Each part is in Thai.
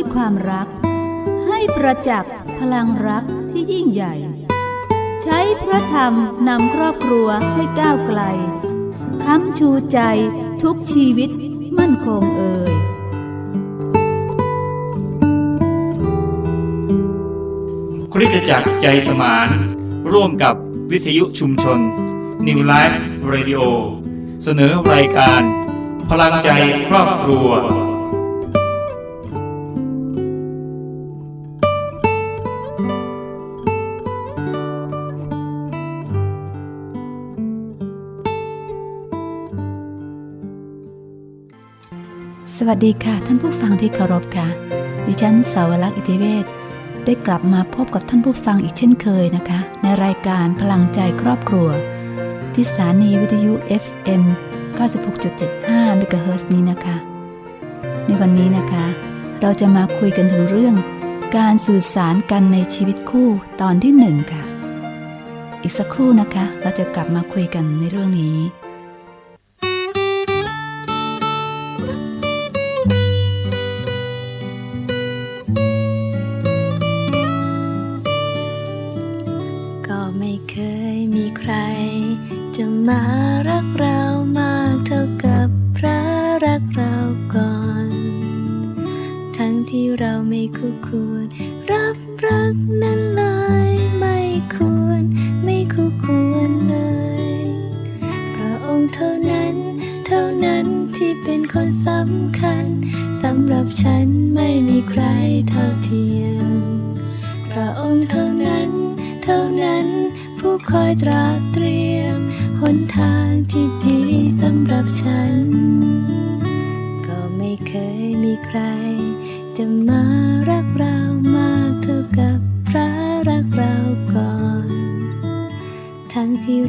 ด้วยความรัก ให้ประจักษ์พลังรักที่ยิ่งใหญ่ ใช้พระธรรมนำครอบครัวให้ก้าวไกล ค้ำชูใจทุกชีวิตมั่นคงเอ่ยคริสตจักรใจสมาน ร่วมกับวิทยุชุมชน New Life Radio เสนอรายการ พลังใจครอบครัว สวัสดีค่ะ ท่านผู้ฟังที่เคารพค่ะ ดิฉันสาวลักษณ์อิทธิเวศได้กลับมาพบกับท่านผู้ฟังอีกเช่นเคยนะคะ ในรายการพลังใจครอบครัว ที่สถานีวิทยุ FM 96.75เมกะเฮิร์นี้นะคะ ในวันนี้นะคะ เราจะมาคุยกันถึงเรื่อง การสื่อสารกันในชีวิตคู่ตอนที่หนึ่งค่ะ อีกสักครู่นะคะ เราจะกลับมาคุยกันในเรื่องนี้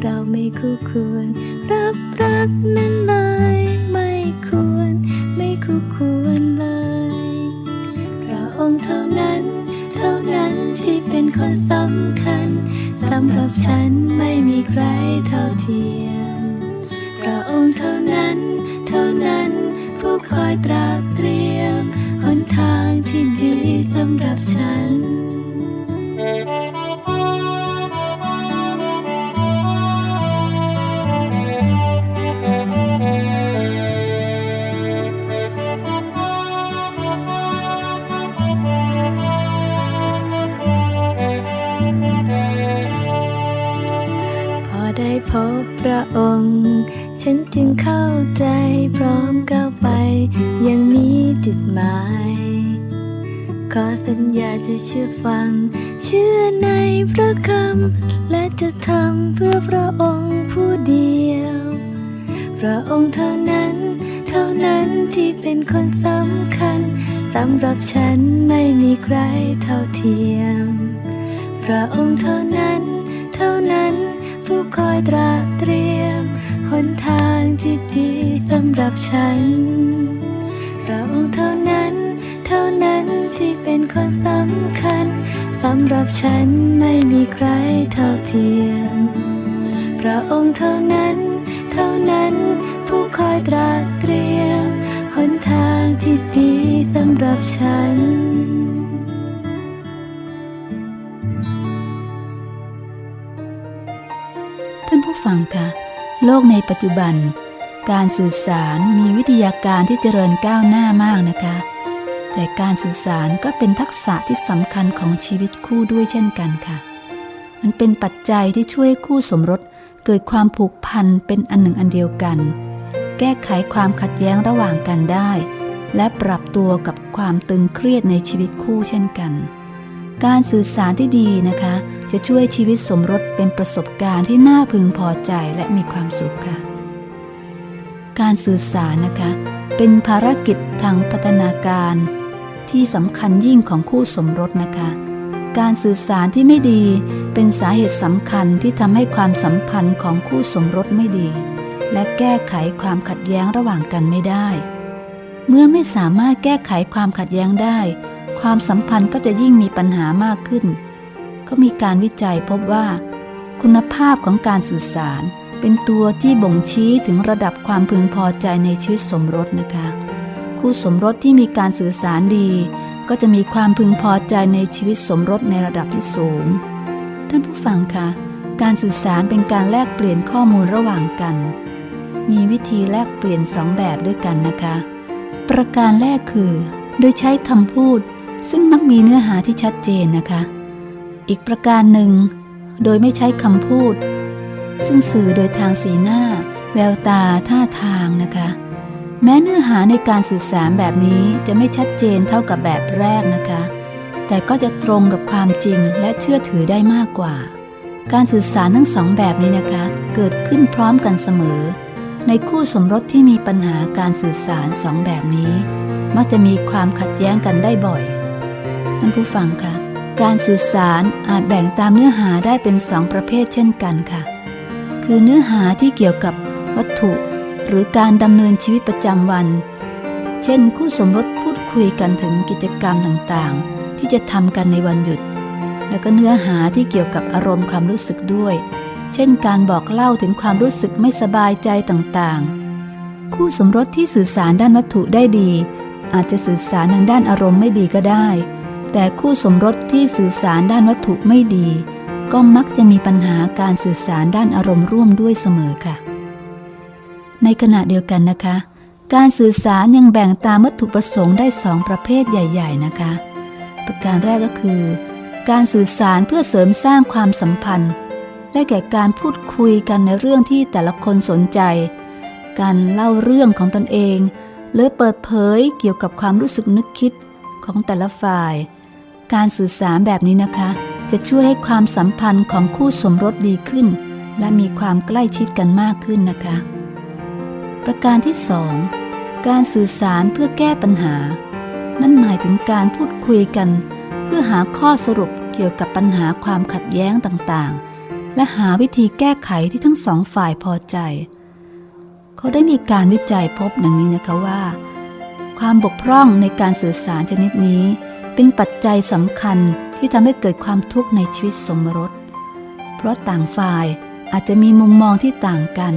เราไม่คู่ควรรับรักนั้น พระองค์ ฉันจึงเข้าใจพร้อมก้าวไป ยังมีจุดหมาย ขอสัญญาจะเชื่อฟัง เชื่อในพระคำ และจะทำเพื่อพระองค์ผู้เดียว พระองค์เท่านั้น เท่านั้นที่เป็นคนสำคัญสำหรับฉันไม่มีใครเท่าเทียม พระองค์เท่านั้น เท่านั้น คอยตราเตรียมหนทางที่ดีสำหรับฉันพระองเท่านั้น เท่านั้นที่เป็นคนสำคัญสำหรับฉันไม่มีใครเท่าเทียมพระองค์เท่านั้น เท่านั้น ผู้คอยตราเตรียมหนทางที่ดีสำหรับฉัน ฟังคะโลกในปัจจุบัน การสื่อสารมีวิทยาการที่เจริญก้าวหน้ามากนะคะ แต่การสื่อสารก็เป็นทักษะที่สำคัญของชีวิตคู่ด้วยเช่นกันค่ะ มันเป็นปัจจัยที่ช่วยคู่สมรสเกิดความผูกพันเป็นอันหนึ่งอันเดียวกัน แก้ไขความขัดแย้งระหว่างกันได้ และปรับตัวกับความตึงเครียดในชีวิตคู่เช่นกัน การสื่อสารที่ดีนะคะ จะช่วยชีวิตสมรสเป็นประสบการณ์ที่น่าพึงพอใจและมีความสุขค่ะ การสื่อสารนะคะ เป็นภารกิจทางพัฒนาการ ที่สำคัญยิ่งของคู่สมรสนะคะ การสื่อสารที่ไม่ดีเป็นสาเหตุสำคัญที่ทำให้ความสัมพันธ์ของคู่สมรสไม่ดี และแก้ไขความขัดแย้งระหว่างกันไม่ได้ เมื่อไม่สามารถแก้ไขความขัดแย้งได้ ความสัมพันธ์ก็จะยิ่งมีปัญหามากขึ้น ก็มีการวิจัยพบว่า คุณภาพของการสื่อสาร เป็นตัวที่บ่งชี้ถึงระดับความพึงพอใจในชีวิตสมรสนะคะ คู่สมรสที่มีการสื่อสารดี ก็จะมีความพึงพอใจในชีวิตสมรสในระดับที่สูง ท่านผู้ฟังคะการสื่อสารเป็นการแลกเปลี่ยนข้อมูลระหว่างกัน มีวิธีแลกเปลี่ยนสองแบบด้วยกันนะคะ ประการแรกคือ โดยใช้คำพูดซึ่งมักมีเนื้อหาที่ชัดเจนนะคะ อีกประการหนึ่ง โดยไม่ใช้คำพูด ซึ่งสื่อโดยทางสีหน้า แววตาท่าทางนะคะ แม้เนื้อหาในการสื่อสารแบบนี้จะไม่ชัดเจนเท่ากับแบบแรกนะคะ แต่ก็จะตรงกับความจริงและเชื่อถือได้มากกว่า การสื่อสารทั้งสองแบบนี้นะคะ เกิดขึ้นพร้อมกันเสมอ ในคู่สมรสที่มีปัญหาการสื่อสารสองแบบนี้ มักจะมีความขัดแย้งกันได้บ่อยท่านผู้ฟังคะ การสื่อสารอาจแบ่งตามเนื้อหาได้เป็นสองประเภทเช่นกันค่ะ คือเนื้อหาที่เกี่ยวกับวัตถุ หรือการดำเนินชีวิตประจำวัน เช่น คู่สมรสพูดคุยกันถึงกิจกรรมต่างๆ ที่จะทำกันในวันหยุด แล้วก็เนื้อหาที่เกี่ยวกับอารมณ์ความรู้สึกด้วย เช่น การบอกเล่าถึงความรู้สึกไม่สบายใจต่างๆ คู่สมรสที่สื่อสารด้านวัตถุได้ดี อาจจะสื่อสารทางด้านอารมณ์ไม่ดีก็ได้ แต่คู่สมรสที่สื่อสารด้านวัตถุไม่ดี ก็มักจะมีปัญหาการสื่อสารด้านอารมณ์ร่วมด้วยเสมอค่ะ ในขณะเดียวกันนะคะ การสื่อสารยังแบ่งตามวัตถุประสงค์ได้สองประเภทใหญ่ ๆ นะคะ ประการแรกก็คือ การสื่อสารเพื่อเสริมสร้างความสัมพันธ์ ได้แก่การพูดคุยกันในเรื่องที่แต่ละคนสนใจ การเล่าเรื่องของตนเอง หรือเปิดเผยเกี่ยวกับความรู้สึกนึกคิดของแต่ละฝ่าย การสื่อสารแบบนี้นะคะ จะช่วยให้ความสัมพันธ์ของคู่สมรสดีขึ้น และมีความใกล้ชิดกันมากขึ้นนะคะ ประการที่สองการสื่อสารเพื่อแก้ปัญหา นั่นหมายถึงการพูดคุยกัน เพื่อหาข้อสรุปเกี่ยวกับปัญหาความขัดแย้งต่างๆ และหาวิธีแก้ไขที่ทั้งสองฝ่ายพอใจ เขาได้มีการวิจัยพบดังนี้นะคะว่า ความบกพร่องในการสื่อสารชนิดนี้ เป็นปัจจัยสำคัญที่ทำให้เกิดความทุกข์ในชีวิตสมรส เพราะต่างฝ่ายอาจจะมีมุมมองที่ต่างกัน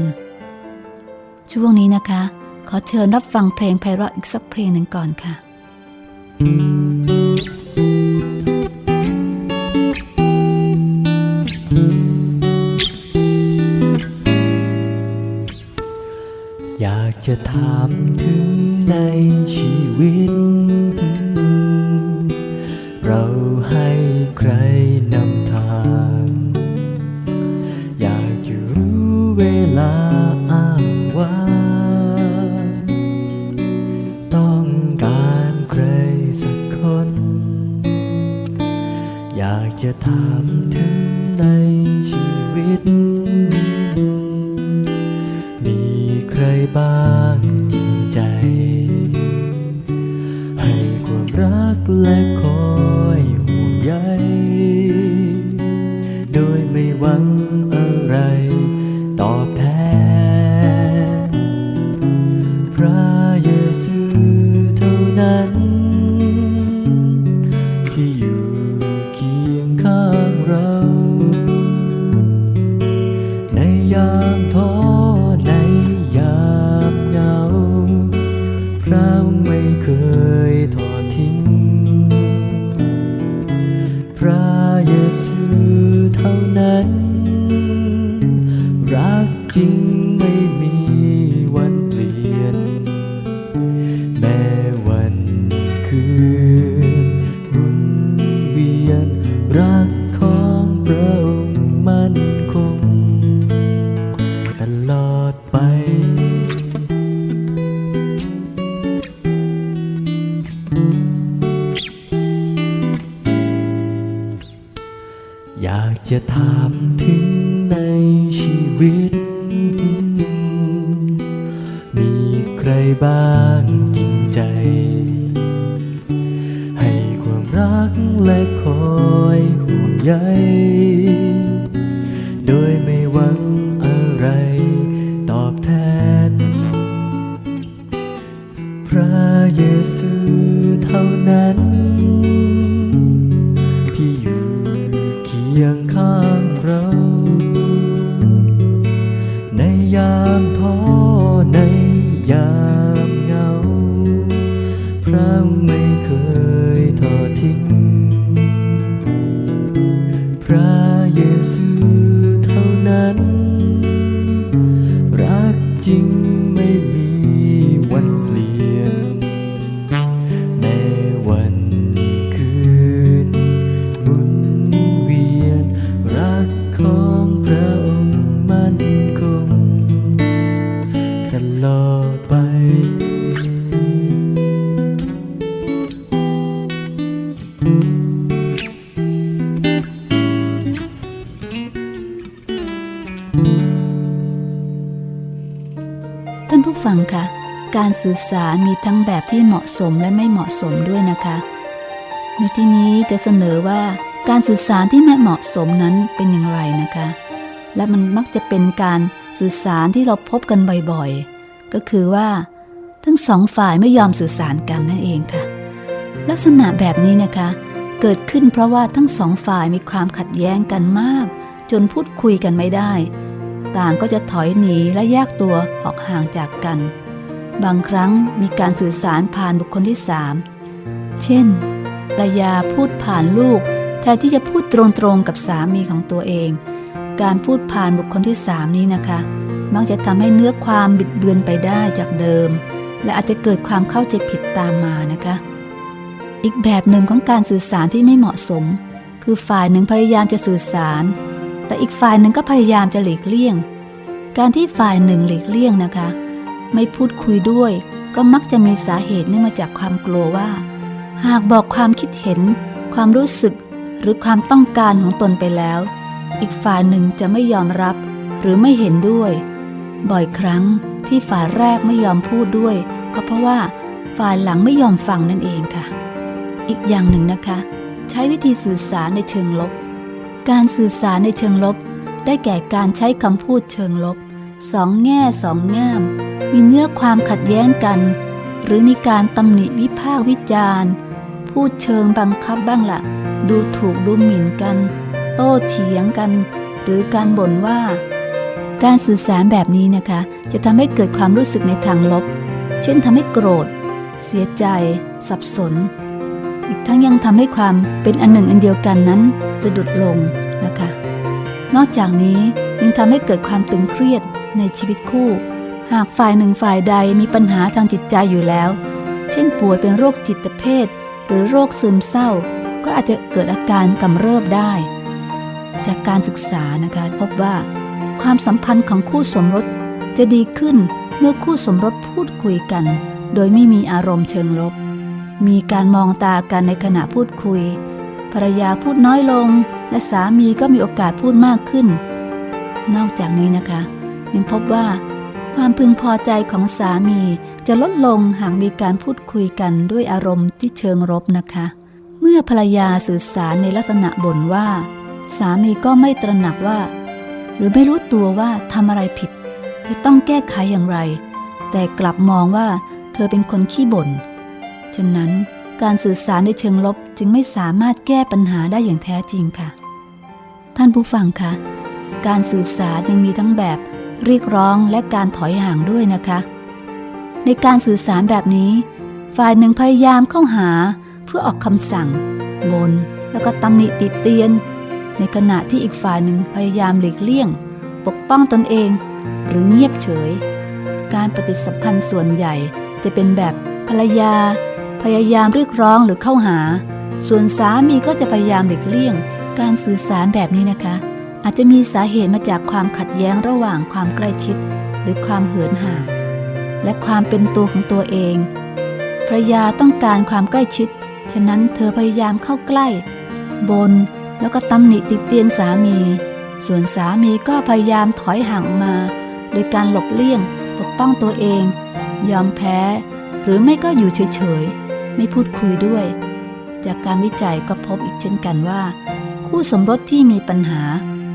ช่วงนี้นะคะ ขอเชิญรับฟังเพลงไพเราะอีกสักเพลงหนึ่งก่อนค่ะ อยากจะถามถึงในชีวิต ใครบ้างจริงใจ ให้ความรักและขอ ระเยซูเท่านั้น สื่อสารมีทั้งแบบที่เหมาะสมและไม่เหมาะสมด้วยนะคะ ในที่นี้จะเสนอว่าการสื่อสารที่ไม่เหมาะสมนั้นเป็นอย่างไรนะคะ และมันมักจะเป็นการสื่อสารที่เราพบกันบ่อยๆ ก็คือว่า ทั้งสองฝ่ายไม่ยอมสื่อสารกันนั่นเองค่ะ ลักษณะแบบนี้นะคะ เกิดขึ้นเพราะว่าทั้งสองฝ่ายมีความขัดแย้งกันมาก จนพูดคุยกันไม่ได้ ต่างก็จะถอยหนีและแยกตัวออกห่างจากกัน บางครั้งมีการสื่อสารผ่านบุคคลที่สามเช่นภรรยาพูดผ่านลูก แทนที่จะพูดตรงๆกับสามีของตัวเอง การพูดผ่านบุคคลที่สามนี้นะคะ มักจะทำให้เนื้อความบิดเบือนไปได้จากเดิม และอาจจะเกิดความเข้าใจผิดตามมานะคะ อีกแบบหนึ่งของการสื่อสารที่ไม่เหมาะสม คือฝ่ายหนึ่งพยายามจะสื่อสาร แต่อีกฝ่ายหนึ่งก็พยายามจะหลีกเลี่ยง การที่ฝ่ายหนึ่งหลีกเลี่ยงนะคะ ไม่พูดคุยด้วย ก็มักจะมีสาเหตุเนื่องมาจากความกลัวว่า หากบอกความคิดเห็น ความรู้สึกหรือความต้องการของตนไปแล้ว อีกฝ่ายหนึ่งจะไม่ยอมรับหรือไม่เห็นด้วย บ่อยครั้งที่ฝ่ายแรกไม่ยอมพูดด้วย ก็เพราะว่าฝ่ายหลังไม่ยอมฟังนั่นเองค่ะ อีกอย่างหนึ่งนะคะ ใช้วิธีสื่อสารในเชิงลบ การสื่อสารในเชิงลบ ได้แก่การใช้คำพูดเชิงลบ สองแง่สองงาม มีเนื้อความขัดแย้งกัน หรือมีการตำหนิวิพากษ์วิจารณ์ พูดเชิงบังคับบ้างละดูถูกดูหมิ่นกัน โต้เถียงกัน หรือการบ่นว่า การสื่อสารแบบนี้นะคะ จะทำให้เกิดความรู้สึกในทางลบ เช่นทำให้โกรธ เสียใจ สับสน อีกทั้งยังทำให้ความเป็นอันหนึ่งอันเดียวกันนั้น จะดุดลงนะคะ นอกจากนี้ยังทำให้เกิดความตึงเครียด ในชีวิตคู่ หากฝ่ายหนึ่งฝ่ายใดมีปัญหาทางจิตใจอยู่แล้ว เช่นป่วยเป็นโรคจิตเภท หรือโรคซึมเศร้า ก็อาจจะเกิดอาการกำเริบได้ จากการศึกษานะคะพบว่า ความสัมพันธ์ของคู่สมรสจะดีขึ้นเมื่อคู่สมรสพูดคุยกัน โดยไม่มีอารมณ์เชิงลบ มีการมองตากันในขณะพูดคุย ภรรยาพูดน้อยลง และสามีก็มีโอกาสพูดมากขึ้น นอกจากนี้นะคะ ยังพบว่า ความพึงพอใจของสามีจะลดลงหากมีการพูดคุยกันด้วยอารมณ์ที่เชิงรบนะคะ เมื่อภรรยาสื่อสารในลักษณะบ่นว่า สามีก็ไม่ตระหนักว่า หรือไม่รู้ตัวว่าทำอะไรผิด จะต้องแก้ไขอย่างไร แต่กลับมองว่าเธอเป็นคนขี้บ่นฉะนั้นการสื่อสารในเชิงลบจึงไม่สามารถแก้ปัญหาได้อย่างแท้จริงค่ะ ท่านผู้ฟังคะ การสื่อสารจึงมีทั้งแบบ เรียกร้องและการถอยห่างด้วยนะคะ ในการสื่อสารแบบนี้ ฝ่ายหนึ่งพยายามเข้าหาเพื่อออกคำสั่งบนแล้วก็ตำหนิติเตียน ในขณะที่อีกฝ่ายหนึ่งพยายามหลีกเลี่ยง ปกป้องตนเอง หรือเงียบเฉย การปฏิสัมพันธ์ส่วนใหญ่จะเป็นแบบภรรยา พยายามเรียกร้องหรือเข้าหา ส่วนสามีก็จะพยายามหลีกเลี่ยง การสื่อสารแบบนี้นะคะ อาจจะมีสาเหตุมาจากความขัดแย้งระหว่างความใกล้ชิด หรือความเหินห่างและความเป็นตัวของตัวเองภรยาต้องการความใกล้ชิด ฉะนั้นเธอพยายามเข้าใกล้ บนแล้วก็ตำหนิติเตียนสามี ส่วนสามีก็พยายามถอยห่างมา โดยการหลบเลี่ยงปกป้องตัวเอง ยอมแพ้ หรือไม่ก็อยู่เฉยๆ ไม่พูดคุยด้วย จากการวิจัยก็พบอีกเช่นกันว่า คู่สมรสที่มีปัญหา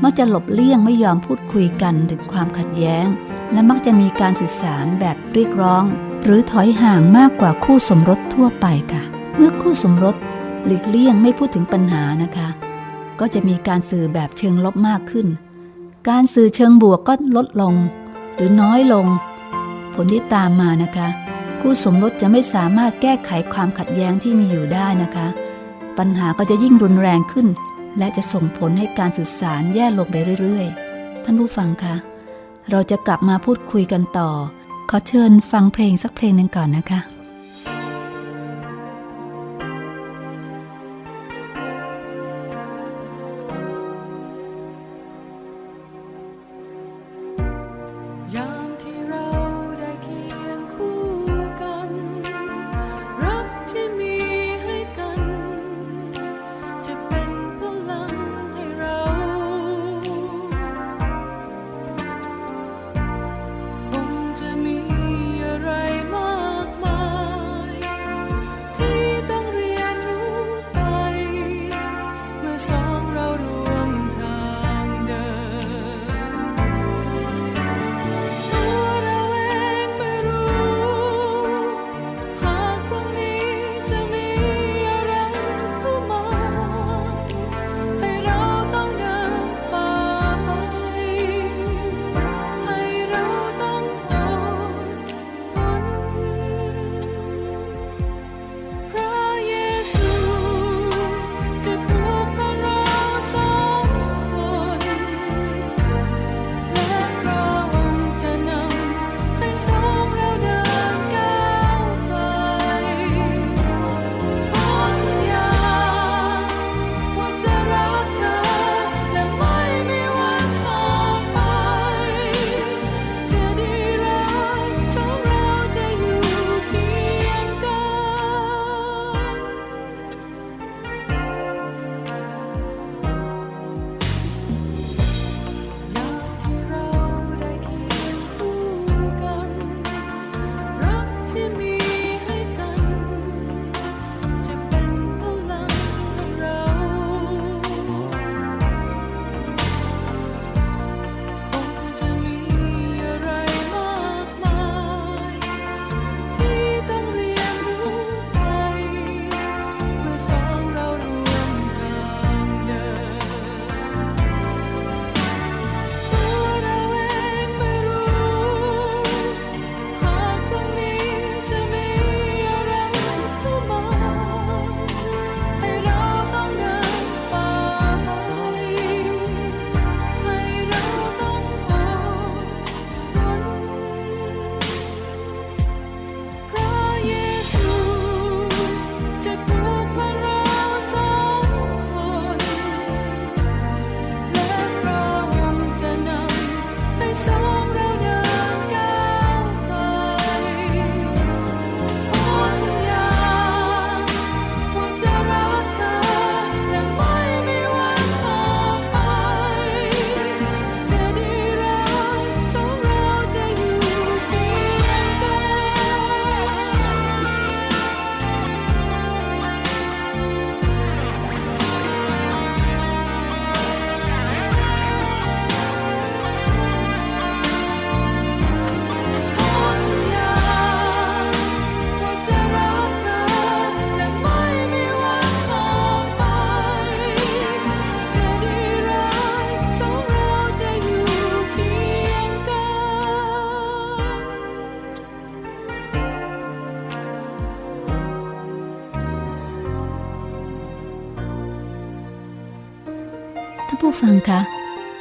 มักจะหลบเลี่ยงไม่ยอมพูดคุยกันถึงความขัดแย้ง และมักจะมีการสื่อสารแบบเรียกร้อง หรือถอยห่างมากกว่าคู่สมรสทั่วไปค่ะ เมื่อคู่สมรสหลีกเลี่ยงไม่พูดถึงปัญหานะคะ ก็จะมีการสื่อแบบเชิงลบมากขึ้น การสื่อเชิงบวกก็ลดลง หรือน้อยลง ผลที่ตามมานะคะ คู่สมรสจะไม่สามารถแก้ไขความขัดแย้งที่มีอยู่ได้นะคะ ปัญหาก็จะยิ่งรุนแรงขึ้น และจะส่งผลให้การสื่อสารแย่ลงไปเรื่อยๆ ท่านผู้ฟังคะเราจะกลับมาพูดคุยกันต่อ ขอเชิญฟังเพลงสักเพลงหนึ่งก่อนนะคะ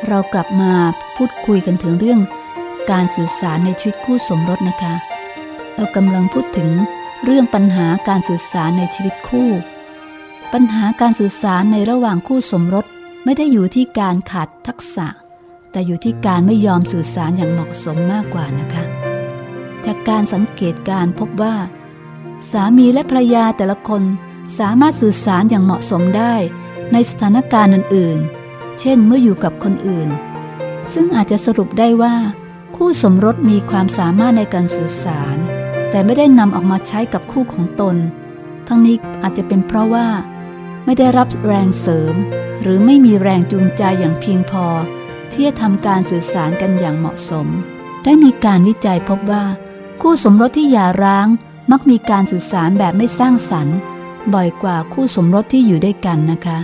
เรากลับมาพูดคุยกันถึงเรื่องการสื่อสารในชีวิตคู่สมรสนะคะ เรากำลังพูดถึงเรื่องปัญหาการสื่อสารในชีวิตคู่ ปัญหาการสื่อสารในระหว่างคู่สมรสไม่ได้อยู่ที่การขาดทักษะ แต่อยู่ที่การไม่ยอมสื่อสารอย่างเหมาะสมมากกว่านะคะ จากการสังเกตการพบว่า สามีและภรรยาแต่ละคนสามารถสื่อสารอย่างเหมาะสมได้ ในสถานการณ์อื่นๆ เช่นเมื่ออยู่กับคนอื่น ซึ่งอาจจะสรุปได้ว่า คู่สมรสมีความสามารถในการสื่อสาร แต่ไม่ได้นำออกมาใช้กับคู่ของตน ทั้งนี้อาจจะเป็นเพราะว่า ไม่ได้รับแรงเสริม หรือไม่มีแรงจูงใจอย่างเพียงพอ ที่จะทำการสื่อสารกันอย่างเหมาะสม ได้มีการวิจัยพบว่า คู่สมรสที่หย่าร้างมักมีการสื่อสารแบบไม่สร้างสรรค์ บ่อยกว่าคู่สมรสที่อยู่ด้วยกันนะคะ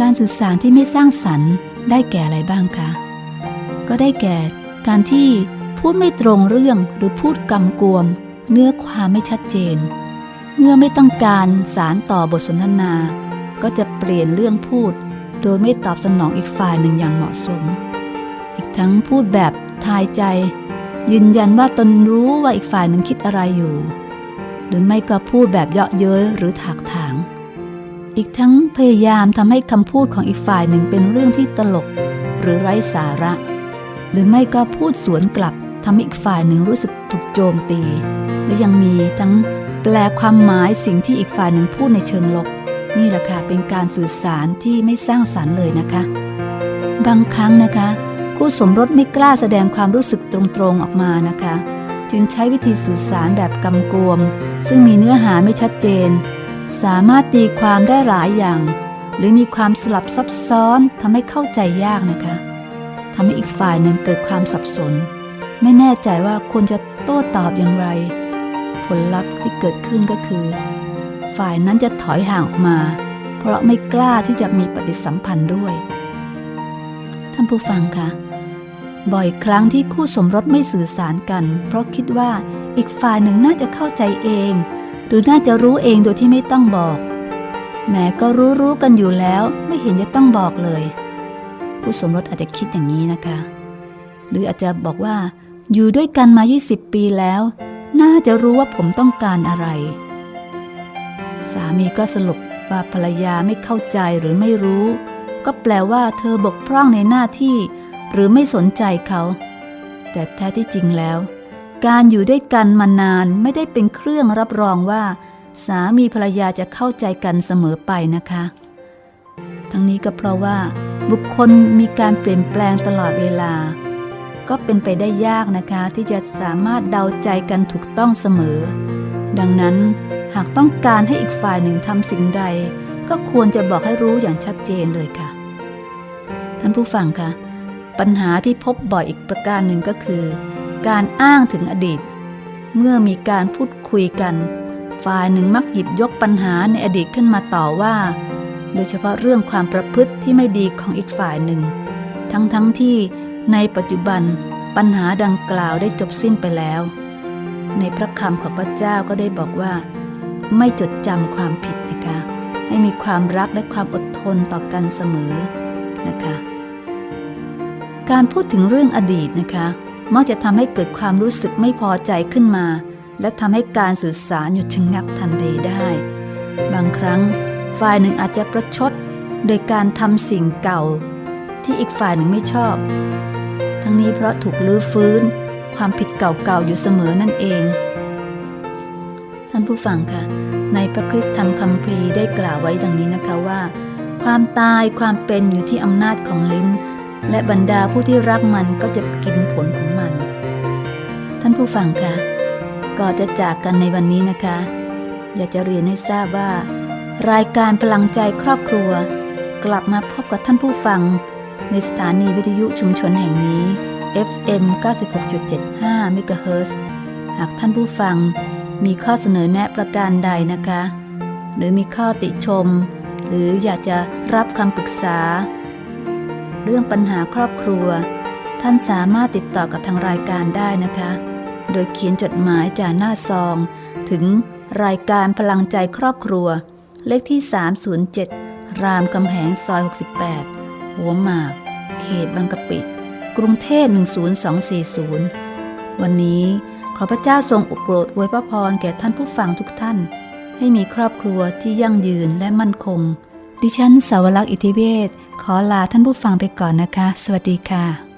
การสื่อสารที่ไม่สร้างสรรค์ ได้แก่อะไรบ้างคะ ก็ได้แก่การที่พูดไม่ตรงเรื่องหรือพูดกำกวม เนื้อความไม่ชัดเจน เมื่อไม่ต้องการสารต่อบทสนทนา ก็จะเปลี่ยนเรื่องพูด โดยไม่ตอบสนองอีกฝ่ายหนึ่งอย่างเหมาะสม อีกทั้งพูดแบบทายใจ ยืนยันว่าตนรู้ว่าอีกฝ่ายหนึ่งคิดอะไรอยู่ หรือไม่ก็พูดแบบเยาะเย้ยหรือถากถา อีกทั้งพยายามทำให้คำพูดของอีกฝ่ายหนึ่งเป็นเรื่องที่ตลก หรือไร้สาระ หรือไม่ก็พูดสวนกลับทำให้อีกฝ่ายหนึ่งรู้สึกถูกโจมตี และยังมีทั้งแปลความหมายสิ่งที่อีกฝ่ายหนึ่งพูดในเชิงลบ นี่แหละค่ะเป็นการสื่อสารที่ไม่สร้างสารรค์เลยนะคะ บางครั้งนะคะ คู่สมรสไม่กล้าแสดงความรู้สึกตรงๆออกมานะคะ จึงใช้วิธีสื่อสารแบบกำกวม ซึ่งมีเนื้อหาไม่ชัดเจน สามารถตีความได้หลายอย่าง หรือมีความสลับซับซ้อนทำให้เข้าใจยากนะคะทำให้อีกฝ่ายหนึ่งเกิดความสับสน ไม่แน่ใจว่าควรจะโต้ตอบอย่างไร ผลลัพธ์ที่เกิดขึ้นก็คือ ฝ่ายนั้นจะถอยห่างออกมา เพราะไม่กล้าที่จะมีปฏิสัมพันธ์ด้วย ท่านผู้ฟังคะบ่อยครั้งที่คู่สมรสไม่สื่อสารกัน เพราะคิดว่าอีกฝ่ายหนึ่งน่าจะเข้าใจเอง หรือน่าจะรู้เองโดยที่ไม่ต้องบอก แม้ก็รู้รู้กันอยู่แล้วไม่เห็นจะต้องบอกเลย ผู้สมรสอาจจะคิดอย่างนี้นะคะ หรืออาจจะบอกว่า อยู่ด้วยกันมา 20 ปีแล้ว น่าจะรู้ว่าผมต้องการอะไร สามีก็สรุปว่าภรรยาไม่เข้าใจหรือไม่รู้ ก็แปลว่าเธอบกพร่องในหน้าที่ หรือไม่สนใจเขา แต่แท้ที่จริงแล้ว การอยู่ด้วยกันมานานไม่ได้เป็นเครื่องรับรองว่า สามีภรรยาจะเข้าใจกันเสมอไปนะคะ ทั้งนี้ก็เพราะว่า บุคคลมีการเปลี่ยนแปลงตลอดเวลา ก็เป็นไปได้ยากนะคะ ที่จะสามารถเดาใจกันถูกต้องเสมอ ดังนั้นหากต้องการให้อีกฝ่ายหนึ่งทำสิ่งใด ก็ควรจะบอกให้รู้อย่างชัดเจนเลยค่ะ ท่านผู้ฟังคะปัญหาที่พบบ่อยอีกประการหนึ่งก็คือ การอ้างถึงอดีต เมื่อมีการพูดคุยกัน ฝ่ายหนึ่งมักหยิบยกปัญหาในอดีตขึ้นมาต่อว่า โดยเฉพาะเรื่องความประพฤติที่ไม่ดีของอีกฝ่ายหนึ่ง ทั้งๆทที่ในปัจจุบันปัญหาดังกล่าวได้จบสิ้นไปแล้ว ในพระคำของพระเจ้าก็ได้บอกว่า ไม่จดจำความผิดนะคะให้มีความรักและความอดทนต่อกันเสมอนะคะ การพูดถึงเรื่องอดีตนะคะ มักจะทำให้เกิดความรู้สึกไม่พอใจขึ้นมา และทำให้การสื่อสารหยุดชะงักทันทีได้ บางครั้งฝ่ายหนึ่งอาจจะประชด โดยการทำสิ่งเก่า ที่อีกฝ่ายหนึ่งไม่ชอบ ทั้งนี้เพราะถูกลื้อฟื้น ความผิดเก่าๆอยู่เสมอนั่นเอง ท่านผู้ฟังค่ะ ในพระคริสตธรรมคัมภีร์ได้กล่าวไว้ดังนี้นะคะว่า ความตายความเป็นอยู่ที่อำนาจของลิ้น และบรรดาผู้ที่รักมันก็จะกินผลของมัน ท่านผู้ฟังคะก่อนจะจากกันในวันนี้นะคะ อยากจะเรียนให้ทราบว่า รายการพลังใจครอบครัว กลับมาพบกับท่านผู้ฟัง ในสถานีวิทยุชุมชนแห่งนี้ FM 96.75 MHz หากท่านผู้ฟังมีข้อเสนอแนะประการใดนะคะ หรือมีข้อติชม หรืออยากจะรับคำปรึกษา เรื่องปัญหาครอบครัว ท่านสามารถติดต่อกับทางรายการได้นะคะ โดยเขียนจดหมายจากหน้าซอง ถึงรายการพลังใจครอบครัว เลขที่ 307 รามคำแหงซอย 68 หัวหมาก เขตบางกะปิ กรุงเทพ10240 วันนี้ขอพระเจ้าทรงอุปโปรดอวยพระพรแก่ท่านผู้ฟังทุกท่าน ให้มีครอบครัวที่ยั่งยืนและมั่นคง ดิฉันสาวรักษ์อิทธิเวศ ขอลาท่านผู้ฟังไปก่อนนะคะ สวัสดีค่ะ